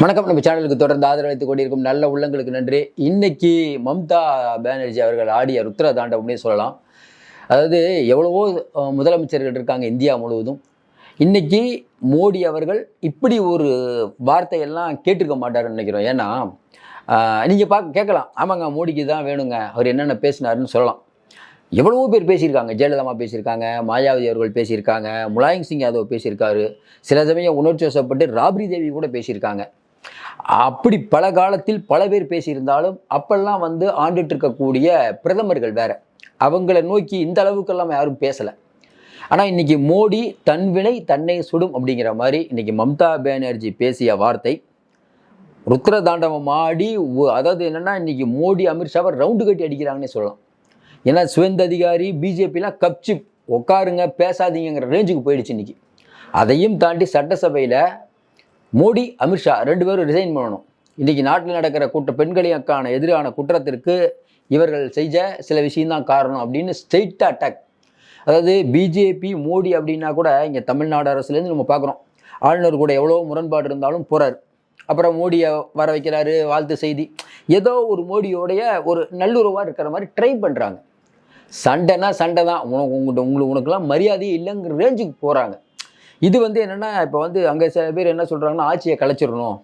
வணக்கம். நம்ம சேனலுக்கு தொடர்ந்து ஆதரவளித்துக் கொண்டிருக்கும் நல்ல உள்ளங்களுக்கு நன்றி. இன்னைக்கு மம்தா பானர்ஜி அவர்கள் ஆடிய ருத்ர தாண்டவம்னே சொல்லலாம். அதாவது எவ்வளவோ முதலமைச்சர்கள் இருக்காங்க இந்தியா முழுவதும். இன்னைக்கு மோடி அவர்கள் இப்படி ஒரு வார்த்தையெல்லாம் கேட்டிருக்க மாட்டாருன்னு நினைக்கிறோம். ஏன்னா நீங்கள் பார்க்க கேட்கலாம். ஆமாங்க மோடிக்கு தான் வேணுங்க. அவர் என்னென்ன பேசினாருன்னு சொல்லலாம். எவ்வளவோ பேர் பேசியிருக்காங்க. ஜெயலலிதா பேசியிருக்காங்க மாயாவதி அவர்கள் பேசியிருக்காங்க முலாயம் சிங் யாதவ் பேசியிருக்காரு. சில சமயம் உணர்ச்சி வசப்பட்டு ராப்ரி தேவி கூட பேசியிருக்காங்க. அப்படி பல காலத்தில் பல பேர் பேசியிருந்தாலும் அப்பெல்லாம் வந்து ஆண்டுட்டு இருக்கக்கூடிய பிரதமர்கள் வேற. அவங்கள நோக்கி இந்த அளவுக்கெல்லாம் யாரும் பேசலை. ஆனால் இன்னைக்கு மோடி தன் வினை தன்னை சுடும் அப்படிங்கிற மாதிரி இன்னைக்கு மம்தா பேனர்ஜி பேசிய வார்த்தை ருத்ர தாண்டவம் ஆடி அதாவது என்னன்னா இன்னைக்கு மோடி அமித்ஷாவை ரவுண்டு கட்டி அடிக்கிறாங்கன்னே சொல்லலாம். ஏன்னா சுவேந்த அதிகாரி பிஜேபிலாம் கப்சிப் உட்காருங்க பேசாதீங்கிற ரேஞ்சுக்கு போயிடுச்சு இன்னைக்கு. அதையும் தாண்டி சட்டசபையில் மோடி அமித்ஷா ரெண்டு பேரும் ரிசைன் பண்ணணும். இன்றைக்கி நாட்டில் நடக்கிற குற்ற பெண்களுக்கான எதிரான குற்றத்திற்கு இவர்கள் செஞ்ச சில விஷயம்தான் காரணம் அப்படின்னு ஸ்ட்ரெயிட்டாக அட்டாக் அதாவது பிஜேபி மோடி அப்படின்னா கூட இங்கே தமிழ்நாடு அரசுலேருந்து நம்ம பார்க்குறோம். ஆளுநர் கூட எவ்வளோ முரண்பாடு இருந்தாலும் போகிறார் அப்புறம் மோடியை வர வைக்கிறாரு வாழ்த்து செய்தி. ஏதோ ஒரு மோடியோடைய ஒரு நல்லுறவாக இருக்கிற மாதிரி ட்ரை பண்ணுறாங்க சண்டைனா சண்டை தான் உனக்கு உங்கள்கிட்ட உங்களுக்கு உனக்கெல்லாம் மரியாதையே இல்லைங்கிற ரேஞ்சுக்கு போகிறாங்க இது வந்து என்னென்னா இப்போ வந்து அங்கே சில பேர் என்ன சொல்கிறாங்கன்னா ஆட்சியை கலைச்சிடணும்.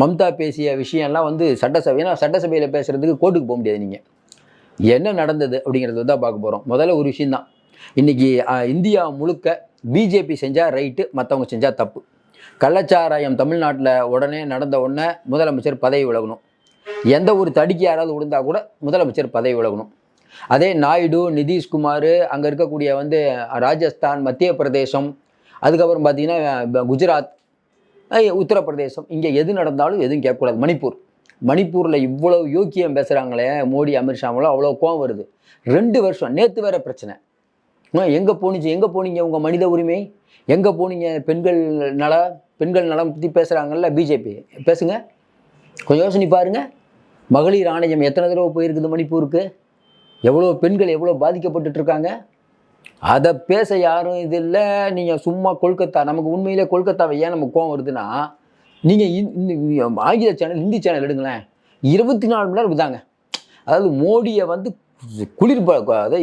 மம்தா பேசிய விஷயம்லாம் வந்து சட்டசபை ஏன்னா சட்டசபையில் பேசுகிறதுக்கு கோர்ட்டுக்கு போக முடியாது நீங்கள் என்ன நடந்தது அப்படிங்கிறது தான் பார்க்க போகிறோம் முதல்ல ஒரு விஷயந்தான் இன்றைக்கி இந்தியா முழுக்க பிஜேபி செஞ்சால் ரைட்டு மற்றவங்க செஞ்சால் தப்பு. கள்ளச்சாராயம் தமிழ்நாட்டில் உடனே நடந்த உடனே முதலமைச்சர் பதவி விலகணும். எந்த ஒரு தடுக்கி யாராவது விழுந்தால் கூட முதலமைச்சர் பதவி விலகணும். அதே நாயுடு நிதிஷ்குமார் அங்கே இருக்கக்கூடிய வந்து ராஜஸ்தான் மத்திய பிரதேசம் அதுக்கப்புறம் பார்த்தீங்கன்னா குஜராத் உத்தரப்பிரதேசம் இங்கே எது நடந்தாலும் எதுவும் கேட்கக்கூடாது. மணிப்பூர். மணிப்பூரில் இவ்வளோ யோக்கியம் பேசுகிறாங்களே மோடி அமித்ஷாவெல்லாம் அவ்வளோ கோவம் வருது. ரெண்டு வருஷம். நேற்று வேற பிரச்சனை. எங்கே போனிச்சு? எங்கே போனீங்க உங்கள் மனித உரிமை? எங்கே போனீங்க பெண்கள் நல பெண்கள் நலம் பற்றி பேசுகிறாங்கல்ல பிஜேபி? பேசுங்க. கொஞ்சம் யோசனை பாருங்க. மகளிர் ஆணையம் எத்தனை தடவை போயிருக்குது மணிப்பூருக்கு? எவ்வளோ பெண்கள் எவ்வளோ பாதிக்கப்பட்டுட்ருக்காங்க அதை பேச யாரும் இது இல்லை. நீங்கள் சும்மா கொல்கத்தா நமக்கு உண்மையிலே கொல்கத்தாவை ஏன் நமக்கு கோவம் வருதுன்னா நீங்கள் ஆங்கில சேனல் ஹிந்தி சேனல் எடுங்களேன். இருபத்தி நாலு மணி நேரம் இருந்தாங்க அதாவது மோடியை வந்து குளிர் அதாவது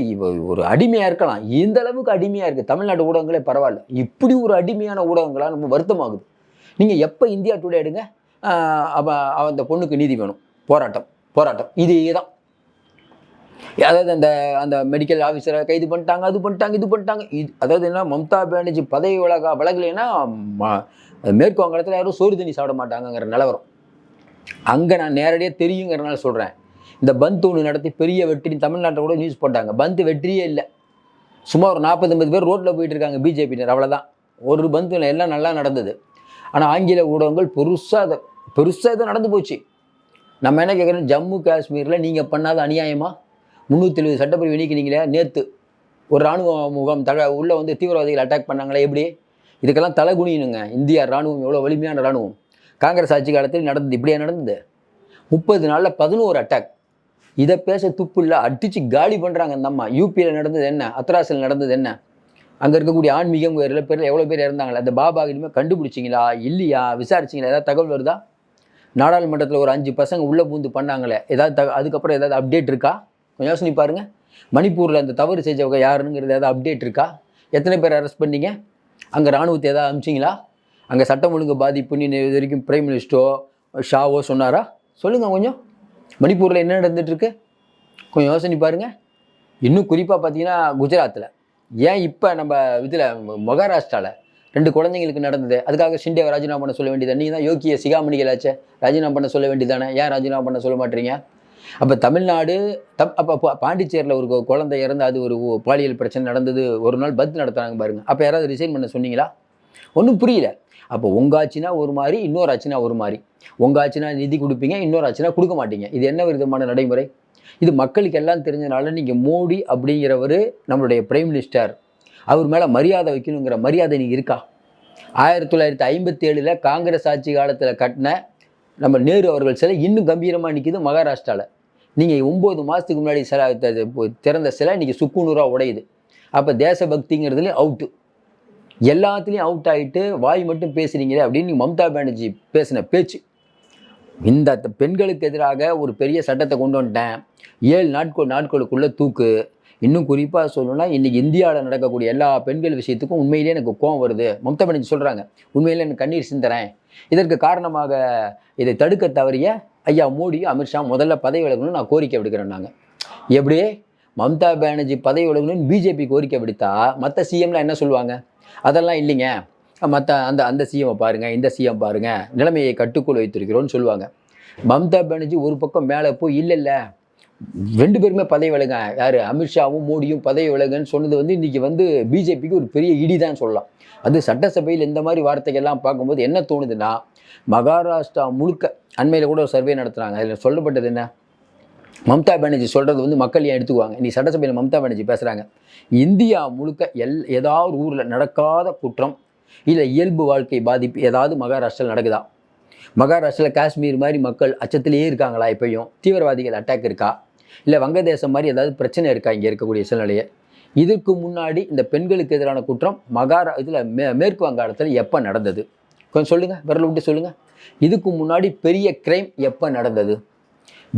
ஒரு அடிமையாக இருக்கலாம். இந்த அளவுக்கு அடிமையாக இருக்குது தமிழ்நாட்டு ஊடகங்களே பரவாயில்ல. இப்படி ஒரு அடிமையான ஊடகங்களாக நம்ம வருத்தமாகுது. நீங்கள் எப்போ இந்தியா டுடே எடுங்க? அப்போ அந்த பொண்ணுக்கு நீதி வேணும். போராட்டம் போராட்டம். இதே தான். அதாவது அந்த அந்த மெடிக்கல் ஆஃபீஸரை கைது பண்ணிட்டாங்க அது பண்ணிட்டாங்க இது பண்ணிட்டாங்க. இது அதாவது என்ன மம்தா பானர்ஜி பதவி விலக விலகலைன்னா ம- மேற்கு வங்கத்தில் யாரும் சோறு தண்ணி சாப்பிட மாட்டாங்கங்கிற நிலவரம் அங்கே நான் நேரடியாக தெரியுங்கிறனால சொல்கிறேன் இந்த பந்த் ஒன்று நடத்தி பெரிய வெற்றி தமிழ்நாட்டில் கூட நியூஸ் போட்டாங்க. பந்த் வெற்றியே இல்லை. சும்மா ஒரு நாற்பது ஐம்பது பேர் ரோட்டில் போயிட்டு இருக்காங்க பிஜேபியினர் அவ்வளோதான் ஒரு பந்து எல்லாம் நல்லா நடந்தது. ஆனால் ஆங்கில ஊடகங்கள் பெருசாக அதை பெருசாக இது நடந்து போச்சு. நம்ம என்ன கேட்குறோம் ஜம்மு காஷ்மீரில் நீங்கள் பண்ணாத அநியாயமாக முந்நூற்றி எழுபது சட்டப்பிரிவு நீக்கினீங்களே நேற்று ஒரு இராணுவ முகாம் தக உள்ளே வந்து தீவிரவாதிகள் அட்டாக் பண்ணாங்களே எப்படி? இதுக்கெல்லாம் தலை குனியணுங்க. இந்தியா ராணுவம் எவ்வளோ வலிமையான ராணுவம் காங்கிரஸ் ஆட்சி காலத்தில் நடந்தது இப்படியா நடந்தது? முப்பது நாளில் பதினோரு அட்டாக் இதை பேச துப்பு இல்லை அடித்து காலி பண்ணுறாங்க அந்த அம்மா. யூபியில் நடந்தது என்ன? அத்ராஸில் நடந்தது என்ன? அங்கே இருக்கக்கூடிய ஆன்மீகம் வேறு பேர் எவ்வளோ பேர் இறந்தாங்களே? அந்த பாபா இனிமேல் கண்டுபிடிச்சிங்களா? இல்லையா? விசாரிச்சிங்களா? ஏதாவது தகவல் வருதா? நாடாளுமன்றத்தில் ஒரு அஞ்சு பசங்க உள்ளே பூந்து பண்ணாங்களே. ஏதாவது த அதுக்கப்புறம் ஏதாவது அப்டேட் இருக்கா? கொஞ்சம் யோசனை பாருங்க. மணிப்பூரில் அந்த தவறு செஞ்சவங்க யாருங்கிறது ஏதாவது அப்டேட் இருக்கா? எத்தனை பேர் அரெஸ்ட் பண்ணீங்க? அங்கே ராணுவத்தை ஏதாவது அமிச்சிங்களா? அங்கே சட்டம் ஒழுங்கு பாதிப்புன்னு இது வரைக்கும் பிரைம் மினிஸ்டரோ ஷாவோ சொன்னாரா? சொல்லுங்கள் கொஞ்சம். மணிப்பூரில் என்ன நடந்துகிட்ருக்கு கொஞ்சம் யோசனை பாருங்கள் இன்னும் குறிப்பாக பார்த்தீங்கன்னா குஜராத்தில் ஏன் இப்போ நம்ம இதில் மகாராஷ்டிராவில் ரெண்டு குழந்தைங்களுக்கு நடந்தது? அதுக்காக ஷிண்டேவை ராஜினாமா பண்ண சொல்ல வேண்டியது நீங்கள் தான் யோக்கிய சிகாமணிகளாச்சே. ராஜினாமா பண்ண சொல்ல வேண்டியதானே ஏன் ராஜினாமா பண்ண சொல்ல மாட்டீங்க? அப்போ தமிழ்நாடு தப் அப்போ பாண்டிச்சேரியில் ஒரு குழந்தை இறந்து அது ஒரு பாலியல் பிரச்சனை நடந்தது ஒரு நாள் பத் நடத்துகிறாங்க பாருங்க. அப்போ யாராவது ரிசைன் பண்ண சொன்னீங்களா? ஒன்றும் புரியல. அப்போ உங்கள் ஆச்சுனா ஒரு மாதிரி இன்னொரு ஆச்சுனா ஒரு மாதிரி உங்கள் ஆச்சுனா நிதி கொடுப்பீங்க இன்னொரு ஆச்சுனா கொடுக்க மாட்டீங்க. இது என்ன விதமான நடைமுறை? இது மக்களுக்கு எல்லாம் தெரிஞ்சனால நீங்கள் மோடி அப்படிங்கிறவர் நம்மளுடைய பிரைம் மினிஸ்டர் அவர் மேலே மரியாதை வைக்கணுங்கிற மரியாதை நீங்கள் இருக்கா? ஆயிரத்தி தொள்ளாயிரத்தி ஐம்பத்தி ஏழில் காங்கிரஸ் ஆட்சி காலத்தில் கட்டின நம்ம நேரு அவர்கள் சிலை இன்னும் கம்பீரமாக நிற்கிது மகாராஷ்டிராவில் நீங்கள் ஒம்பது மாதத்துக்கு முன்னாடி சிலை திறந்த சிலை இன்றைக்கி சுக்குநூறாக உடையுது. அப்போ தேசபக்திங்கிறதுலேயும் அவுட்டு எல்லாத்துலேயும் அவுட் ஆகிட்டு வாய் மட்டும் பேசுகிறீங்களே அப்படின்னு மம்தா பானர்ஜி பேசின பேச்சு. இந்த பெண்களுக்கு எதிராக ஒரு பெரிய சட்டத்தை கொண்டு வந்துட்டேன். ஏழு நாட்கள் நாட்களுக்குள்ளே தூக்கு. இன்னும் குறிப்பாக சொல்லணும்னா இன்றைக்கி இந்தியாவில் நடக்கக்கூடிய எல்லா பெண்கள் விஷயத்துக்கும் உண்மையிலேயே எனக்கு கோவம் வருது. மம்தா பானர்ஜி சொல்கிறாங்க உண்மையிலே எனக்கு கண்ணீர் சிந்துறேன். இதற்கு காரணமாக இதை தடுக்க தவறிய ஐயா மோடியும் அமித்ஷா முதல்ல பதவி விலகணும்னு நான் கோரிக்கை விடுக்கிறேன் நாங்கள் எப்படி? மம்தா பானர்ஜி பதவி விலகணும்னு பிஜேபி கோரிக்கை விடுத்தா மற்ற சிஎம்லாம் என்ன சொல்லுவாங்க? அதெல்லாம் இல்லைங்க. மற்ற அந்த அந்த சிஎம்மை பாருங்கள் இந்த சிஎம் பாருங்கள் நிலைமையை கட்டுக்குள் வைத்திருக்கிறோன்னு சொல்லுவாங்க. மம்தா பானர்ஜி ஒரு பக்கம் மேலே போய் இல்லை இல்லை ரெண்டு பேருமே பதவி விலக யார்? அமித்ஷாவும் மோடியும் பதவி விலகுன்னு சொன்னது வந்து இன்றைக்கி வந்து பிஜேபிக்கு ஒரு பெரிய இடி தான் சொல்லலாம். அது சட்டசபையில் இந்த மாதிரி வார்த்தைகள்லாம் பார்க்கும்போது என்ன தோணுதுன்னா மகாராஷ்டிரா முழுக்க அண்மையில் கூட ஒரு சர்வே நடத்துகிறாங்க அதில் சொல்லப்பட்டது என்ன? மம்தா பானர்ஜி சொல்கிறது வந்து மக்கள் ஏன் எடுத்துக்குவாங்க? நீ சட்டசபையில் மம்தா பானர்ஜி பேசுகிறாங்க இந்தியா முழுக்க எல் ஏதாவது ஊரில் நடக்காத குற்றம் இல்லை இயல்பு வாழ்க்கை பாதிப்பு ஏதாவது மகாராஷ்டிராவில் நடக்குதா? மகாராஷ்டிராவில் காஷ்மீர் மாதிரி மக்கள் அச்சத்திலேயே இருக்காங்களா இப்பயும்? தீவிரவாதிகள் அட்டாக் இருக்கா? இல்லை வங்கதேசம் மாதிரி ஏதாவது பிரச்சனை இருக்கா இங்கே இருக்கக்கூடிய சூழ்நிலையை? இதற்கு முன்னாடி இந்த பெண்களுக்கு எதிரான குற்றம் மகாரா இதில் மே மேற்கு வங்காளத்தில் எப்போ நடந்தது? கொஞ்சம் சொல்லுங்கள் விரல் விட்டு சொல்லுங்கள் இதுக்கு முன்னாடி பெரிய கிரைம் எப்போ நடந்தது?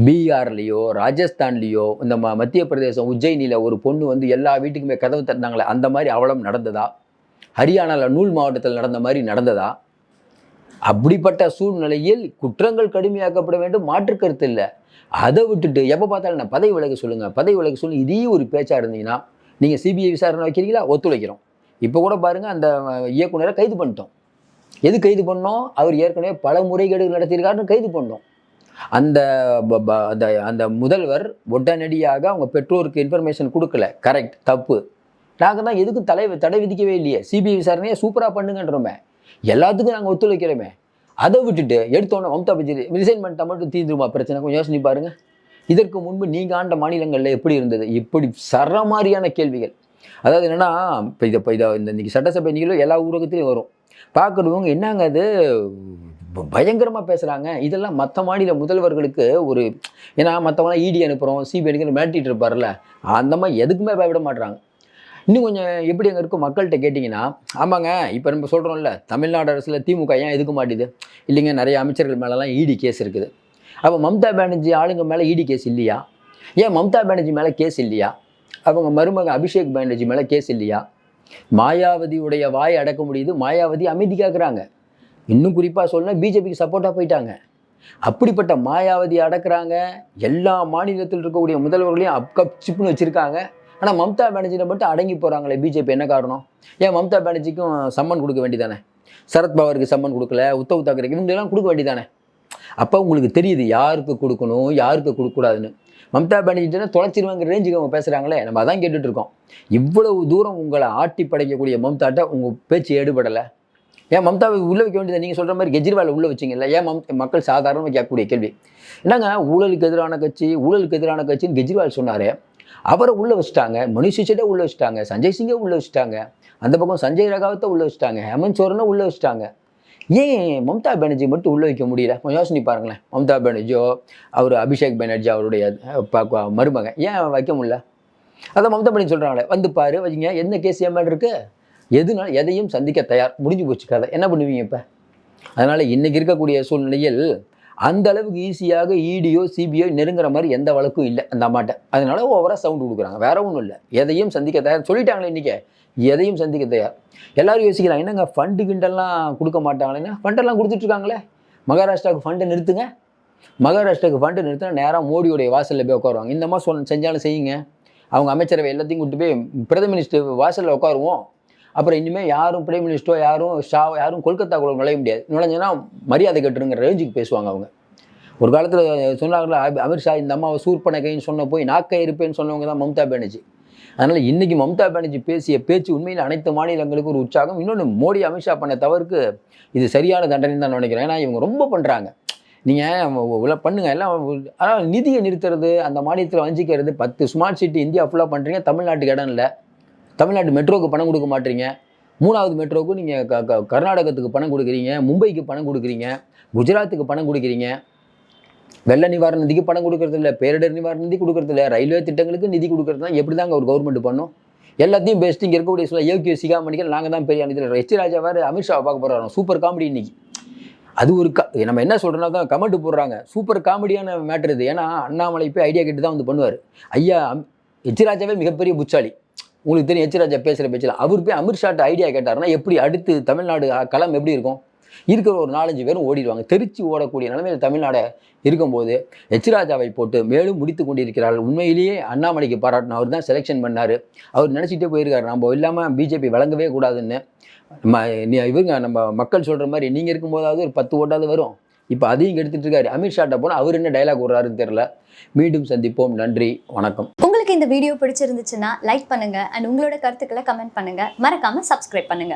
பீகார்லேயோ ராஜஸ்தான்லேயோ இந்த ம மத்திய பிரதேசம் உஜ்ஜயினியில் ஒரு பொண்ணு வந்து எல்லா வீட்டுக்குமே கதவு தட்டினாங்களே அந்த மாதிரி அவலம் நடந்ததா? ஹரியானாவில் நூல் மாவட்டத்தில் நடந்த மாதிரி நடந்ததா? அப்படிப்பட்ட சூழ்நிலையில் குற்றங்கள் கடுமையாக்கப்பட வேண்டும். மாற்று கருத்து இல்லை. அதை விட்டுட்டு எப்போ பார்த்தாலும் நான் பதவி விலக சொல்லுங்கள் பதவி விலக சொல்லுங்க இதே ஒரு பேச்சாக இருந்தீங்கன்னா நீங்கள் சிபிஐ விசாரணை வைக்கிறீங்களா? ஒத்துழைக்கிறோம். இப்போ கூட பாருங்கள் அந்த இயக்குனரை கைது பண்ணிட்டோம். எது கைது பண்ணோம்? அவர் ஏற்கனவே பல முறைகேடுகள் நடத்தியிருக்காருன்னு கைது பண்ணோம். அந்த ப- ப- அந்த அந்த முதல்வர் உடனடியாக அவங்க பெற்றோருக்கு இன்ஃபர்மேஷன் கொடுக்கல. கரெக்ட் தப்பு. நாங்கள் தான் எதுக்கும் தலை தடை விதிக்கவே இல்லையே. சிபிஐ விசாரணையை சூப்பராக பண்ணுங்கன்றோமே. எல்லாத்துக்கும் நாங்கள் ஒத்துழைக்கிறோமே. அதை விட்டுட்டு எடுத்தோன்னே மம்தா பஜ்ரி ரிசைன் பண்ணிட்டா மட்டும் தீர்ந்துருமா பிரச்சனை. கொஞ்சம் யோசனை பாருங்க. இதற்கு முன்பு நீங்கள் ஆண்ட மாநிலங்களில் எப்படி இருந்தது? இப்படி சர மாதிரியான கேள்விகள். அதாவது என்னன்னா இப்போ இதை இப்போ இதை இந்த இன்றைக்கி சட்டசபை நிகழ்வு எல்லா ஊடகத்திலையும் வரும். பார்க்குறவங்க என்னங்க அது? பயங்கரமாக பேசுகிறாங்க இதெல்லாம் மற்ற மாநில முதல்வர்களுக்கு ஒரு ஏன்னா மற்றவங்களாம் இடி அனுப்புகிறோம் சிபிஐக்கு மிரட்டிட்டு இருப்பார்ல அந்த மாதிரி எதுக்குமே பயப்பட மாட்டுறாங்க இன்னும் கொஞ்சம் எப்படி அங்கே இருக்கும் மக்கள்கிட்ட கேட்டிங்கன்னா ஆமாங்க இப்போ நம்ம சொல்கிறோம்ல தமிழ்நாடு அரசில் திமுக ஏன் எதுக்க மாட்டேது? இல்லைங்க நிறைய அமைச்சர்கள் மேலெலாம் இடி கேஸ் இருக்குது. அப்போ மம்தா பானர்ஜி ஆளுங்க மேலே இடி கேஸ் இல்லையா? ஏன் மம்தா பானர்ஜி மேலே கேஸ் இல்லையா? அவங்க மருமக அபிஷேக் பானர்ஜி மேலே கேஸ் இல்லையா? மாயாவதியுடைய வாய் அடக்க முடியுது மாயாவதி அமைதி கேட்குறாங்க இன்னும் குறிப்பாக சொல்லணும் பிஜேபிக்கு சப்போர்ட்டாக போயிட்டாங்க. அப்படிப்பட்ட மாயாவதி அடக்குறாங்க எல்லா மாநிலத்தில் இருக்கக்கூடிய முதல்வர்களையும் அப்கப் சிப்னு வச்சுருக்காங்க. ஆனால் மம்தா பானர்ஜியில் மட்டும் அடங்கி போகிறாங்களே பிஜேபி என்ன காரணம்? ஏன் மம்தா பானர்ஜிக்கும் சம்மன் கொடுக்க வேண்டியதானே? சரத்பவருக்கு சம்மன் கொடுக்கல உத்தவ் தாக்கரேக்கு இவங்களெல்லாம் கொடுக்க வேண்டியதானே? அப்போ உங்களுக்கு தெரியுது யாருக்கு கொடுக்கணும் யாருக்கு கொடுக்கக்கூடாதுன்னு. மம்தா பானர்ஜிட்டா தொலைச்சிருவாங்கிற ரேஞ்சுக்கு அவங்க பேசுகிறாங்களே நம்ம அதான் கேட்டுட்டு இருக்கோம். இவ்வளவு தூரம் உங்களை ஆட்டி படைக்கக்கூடிய மம்தாட்ட உங்கள் பேச்சு எடுபடலை ஏன் மம்தாவை உள்ளே வைக்க வேண்டியது நீங்கள் சொல்கிற மாதிரி கெஜ்ரிவாலை உள்ளே வச்சிங்கல்ல? ஏன் மம் மக்கள் சாதாரணமாக கேட்கக்கூடிய கேள்வி. என்னங்க ஊழலுக்கு எதிரான கட்சி ஊழலுக்கு எதிரான கட்சின்னு கெஜ்ரிவால் சொன்னார். அவரை உள்ளே வச்சுட்டாங்க மனுஷ் சிசோடியை உள்ளே வச்சுட்டாங்க சஞ்சய் சிங்கை உள்ளே வச்சுட்டாங்க அந்த பக்கம் சஞ்சய் ரகாவத்தை உள்ளே வச்சுட்டாங்க ஹேமந்த் சோரனை உள்ளே வச்சுட்டாங்க. ஏன் மம்தா பானர்ஜி மட்டும் உள்ளே வைக்க முடியல? கொஞ்சம் யோசனை பாருங்களேன். மம்தா பானர்ஜியோ அவர் அபிஷேக் பானர்ஜி அவருடைய ப- மருமகன். ஏன் வைக்க முடியல? அதான் மம்தா பானர்ஜி சொல்கிறாங்களே வந்து பாரு வச்சுங்க என்ன கேஸ் ஏன் மேலே இருக்குது எதுனால எதையும் சந்திக்க தயார் முடிஞ்சு போச்சு கதை. என்ன பண்ணுவீங்க இப்போ? அதனால் இன்றைக்கி இருக்கக்கூடிய சூழ்நிலையில் அந்த அளவுக்கு ஈஸியாக இடியோ சிபிஓ நெருங்குற மாதிரி எந்த வழக்கும் இல்லை அந்த அம்மாட்ட. அதனால ஓவராக சவுண்ட் கொடுக்குறாங்க. வேற ஒன்றும் இல்லை. எதையும் சந்திக்க தயார். சொல்லிட்டாங்களே இன்றைக்கி எதையும் சந்திக்க தயார். எல்லாரும் யோசிக்கலாம் என்னங்க ஃபண்டு கிண்டெல்லாம் கொடுக்க மாட்டாங்களேன்னா ஃபண்டெல்லாம் கொடுத்துட்ருக்காங்களே? மகாராஷ்டிராவுக்கு ஃபண்டை நிறுத்துங்க. மகாராஷ்டிராவுக்கு ஃபண்டு நிறுத்தினா நேராக மோடியோடைய வாசலில் போய் உட்காருவாங்க. இந்த மாதிரி சொன்ன செஞ்சாலும் செய்யுங்க. அவங்க அமைச்சரவை எல்லாத்தையும் கூட்டு போய் பிரதம மினிஸ்டர் வாசலில் உட்காருவோம். அப்புறம் இனிமேல் யாரும் பிரைம் மினிஸ்டரோ யாரும் ஷா யாரும் கொல்கத்தாக்குள்ள நுழைய முடியாது. நுழைஞ்சனா மரியாதை கட்டுருங்கிற ரேஞ்சுக்கு பேசுவாங்க அவங்க. ஒரு காலத்தில் சொன்னார்களா அமித்ஷா இந்த அம்மாவை சூர்பனை கைன்னு சொன்ன போய் நாக்கை இருப்பேன்னு சொன்னவங்க தான் மம்தா பானர்ஜி. அதனால் இன்றைக்கி மம்தா பானர்ஜி பேசிய பேச்சு உண்மையில் அனைத்து மாநிலங்களுக்கும் ஒரு உற்சாகம். இன்னொன்று மோடி அமித்ஷா பண்ண தவறுக்கு இது சரியான தண்டனை தான் நினைக்கிறேன். ஏன்னா இவங்க ரொம்ப பண்ணுறாங்க நீங்கள் பண்ணுங்கள் எல்லாம் ஆனால் நிதியை நிறுத்துறது அந்த மாநிலத்தில் வஞ்சிக்கிறது பத்து ஸ்மார்ட் சிட்டி இந்தியா ஃபுல்லாக பண்ணுறீங்க தமிழ்நாட்டுக்கு இடம் இல்லை. தமிழ்நாட்டு மெட்ரோவுக்கு பணம் கொடுக்க மாட்டீங்க. மூணாவது மெட்ரோவுக்கு நீங்கள் க க கர்நாடகத்துக்கு பணம் கொடுக்குறீங்க. மும்பைக்கு பணம் கொடுக்குறீங்க. குஜராத்துக்கு பணம் கொடுக்குறீங்க. வெள்ள நிவாரண நிதிக்கு பணம் கொடுக்கறது இல்லை. பேரிடர் நிவாரண நிதி கொடுக்கறது இல்லை. ரயில்வே திட்டங்களுக்கு நிதி கொடுக்கறது தான் எப்படி தாங்க ஒரு கவர்மெண்ட் பண்ணும்? எல்லாத்தையும் பெஸ்ட் இங்கே இருக்கக்கூடிய சொல்ல யோகிய சிகாமணிகள் நாங்கள் தான் பெரிய அணிதில் எச் ராஜா வேறு அமித்ஷா பார்க்க போகிறாரோ சூப்பர் காமெடி இன்னைக்கு. அது ஒரு க நம்ம என்ன சொல்கிறோன்னா தான் கமெண்ட் போடுறாங்க. சூப்பர் காமெடியான மேட்ரு இது. ஏன்னா அண்ணாமலை போய் ஐடியா கேட்டு தான் வந்து பண்ணுவார். ஐயா அம்- ராஜாவே மிகப்பெரிய புச்சாலி. உங்களுக்கு தெரியும் எச்ராஜா பேசுகிற பேச்சில். அவர் போய் அமித்ஷாட்ட ஐடியா கேட்டாருன்னா எப்படி அடுத்து தமிழ்நாடு களம் எப்படி இருக்கும்? இருக்கிற ஒரு நாலஞ்சு பேரும் ஓடிடுவாங்க. தெரிச்சு ஓடக்கூடிய நிலைமையில் தமிழ்நாடை இருக்கும்போது எச்ராஜாவை போட்டு மேலும் முடித்து கொண்டிருக்கிறார்கள். உண்மையிலேயே அண்ணாமலைக்கு பாராட்டின அவர் தான் செலெக்ஷன் பண்ணார். அவர் நினச்சிட்டே போயிருக்காரு. நம்ம இல்லாமல் பிஜேபி வழங்கவே கூடாதுன்னு. நம்ம நீ- இவங்க நம்ம மக்கள் சொல்கிற மாதிரி நீங்கள் இருக்கும்போதாவது ஒரு பத்து ஓட்டாவது வரும். இப்போ அதையும் எடுத்துட்டு இருக்காரு. அமித்ஷாட்ட போனால் அவர் என்ன டைலாக் விடுறாருன்னு தெரியல. மீண்டும் சந்திப்போம். நன்றி. வணக்கம். உங்களுக்கு இந்த வீடியோ பிடிச்சிருந்துச்சுன்னா லைக் பண்ணுங்க. அண்ட் உங்களோட கருத்துக்களை கமெண்ட் பண்ணுங்க. மறக்காம சப்ஸ்கிரைப் பண்ணுங்க.